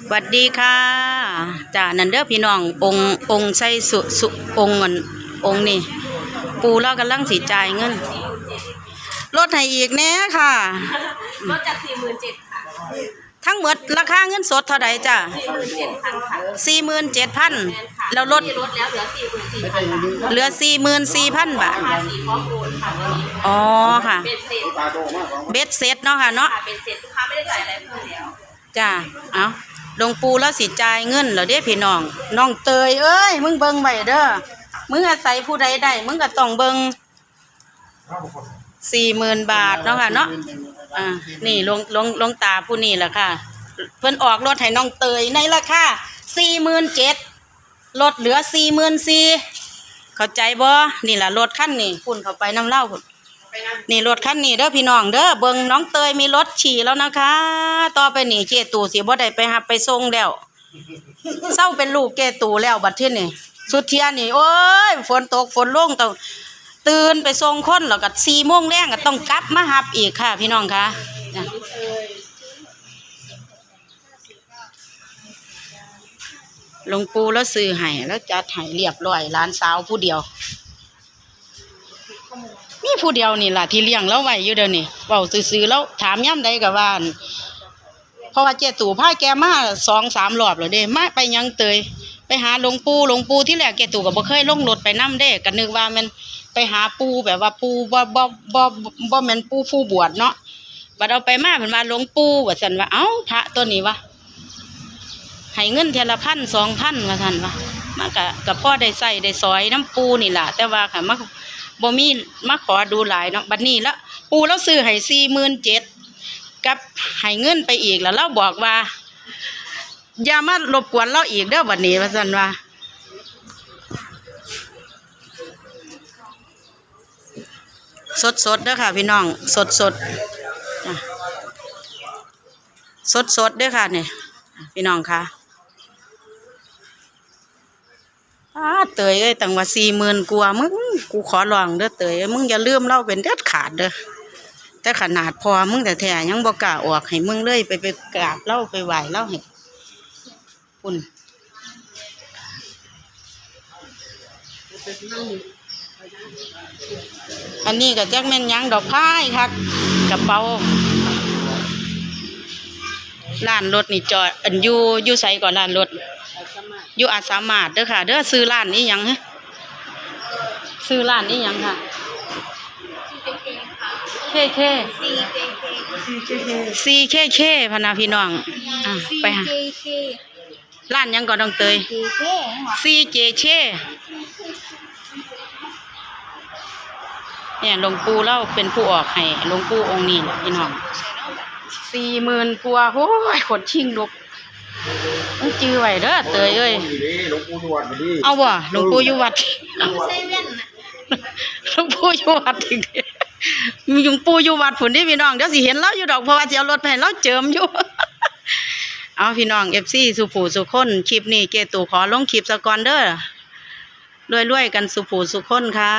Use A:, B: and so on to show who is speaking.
A: สวัสดีค่ะจ้านันเด้อพี่น้ององค์องค์ใส่สุสุองค์อันองค์นี่ ปูเรากำลังสีจ่ายเงินลดให้อีกแน่ค่ะ
B: ลดจากสี่หมื่นเจ็ดค่ะ
A: ทั้งหมดราคาเงินสดเท่าไหร่จ้า
B: สี่หมื่นเจ็ดพันค่ะ
A: สี่หมื่นเจ็ดพัน
B: แมนค่ะ
A: แล้วลด
B: ที่ลดแล้วเหลือสี่หมื่นสี่พันค่ะ
A: เหลือสี่หมื่นสี่พันบาท
B: ภาษีพร้อมโอนค่ะวันนี้
A: อ๋อค่ะ
B: เป็นเสร็จ
A: เบ็ดเซ็ตเนาะค่ะเนาะ
B: ค่ะเป็นเสร็จลูกค้าไม่ได้จ่ายอะไรเพิ่มแล้ว
A: จ้าเอา หลวงปู่แล้วสิจ่ายเงินแล้วเด้พี่น้องน้องเตยเอ้ยมึงเบิ่งไว้เด้อมึงอาศัยผู้ใดได้มึงก็ต้องเบิ่งสี่หมื่นบาทเนาะค่ะเนาะอ่านี่ลงลงลงตาผู้นี่แหละค่ะ เพิ่นออกรถให้น้องเตยในราคาสี่หมื่นเจ็ดลดเหลือสี่หมื่นสี่เข้าใจบ่นี่ละรถคันนี่พุ่นเข้าไปน้ำเล้าพุ่น นี่รถคันนี้เด้อพี่น้องเด้อเบิ่งน้องเตยมีรถฉี่แล้วนะคะ ต่อไปนี่เจตู่สิบ่ได้ไปหับไปส่งแล้วเศร้าเป็นลูกเกตู่แล้วบัดที่นี่สุดเทียนี่โอ้ยฝนตกฝนลงต้องตื่นไปส่งคนแล้วก็สี่โมงแรงก็ต้องกลับมาหับอีกค่ะ พี่น้องคะนะหลวงปู่แล้วซื้อให้แล้วจัดให้เรียบร้อยหลานสาวผู้เดียวมี ผู้เดียวนี่ล่ะที่เลี้ยงเราไว้อยู่เดี๋ยวนี้เว้าซื่อๆแล้วถามย่ำใดกับว่านเพราะว่าเจตู่พาแกมาสองสามรอบแล้วเด้มาไปยังเตยไปหาหลวงปู่หลวงปู่ที่แรกเจตู่ก็บ่เคยลงรถไปนํเด้ก็นึกว่ามันไปหาปู่แบบว่าปู่บ่บ่บ่บ่แม่นปู่ผู้บวชเนาะบัดเอาไปมาเพิ่นว่าหลวงปู่ว่าซั่นว่าเอ้าพระตัวนี้วะให้เงินเทละพันสองพันว่าซั่นว่ามันก็ก็พอได้ใส่ได้ซอยน้ำปูนี่แหละแต่ว่าค่ะมา บ่มีมาขอดูหลายเนาะบัดนี้แล้วปูแล้วซื้อให้สี่หมื่นเจ็ดกับให้เงินไปอีกแล้วเราบอกว่า อย่ามารบกวนเราอีกเด้อบัดนี้ว่าซั่นว่าสดสดเด้อค่ะ พี่น้อง สดสดสดสดเด้อค่ะเนี่ยพี่น้องค่ะ อ้าเตยเอ้ยตั้งว่าสี่หมื่นกว่ามึงกูขอลองเด้อเตยมึงอย่าลืมเล่าเป็นเด็ดขาดเด้อแต่ขนาดพอมึงแต่แท้ยังบ่กล้าออกให้มึงเลยไปไปกราบเล่าไปไหวเล่าให้คุณอันนี้ก็จักแม่นยังดอกพายคักกระเป๋าร้านรถนี่จอดอันยูยู่ไสก่อนร้านรถ อยู่อาจสามารถเด้อค่ะ เด้อซื้อร้านนี้ยังฮะซื้อร้านนี้ยังค่ะเคเคซีเคเคพะนาพี่น้องอะไปหาร้านยังก่อนน้องเตยซีเจเคเนี่ยหลวงปู่เล่าเป็นผู้ออกให้หลวงปู่องค์นี้แหละพี่น้องสี่หมื่นกว่าโอ้ยขนชิงลุก ต้องจื้อไว้เด้อเตยเอ้ย
C: หลวงปู่ทวดมาดิ
A: เอาบ่หลวงปู่อยู่วัด
B: เซเว่นนะ
A: หลวงปู่อยู่วัดอีกเด้มีหลวงปู่อยู่วัดผุนที่พี่น้องเดี๋ยวสิเห็นเราอยู่ดอกเพราะว่าสิเอารถไปให้เราเจิมอยู่เอาพี่น้อง FC สุผูสุคนคลิปนี้เกตู่ขอลงคลิปสะก่อนเด้อรวยๆกันสุผูสุคนค่ะ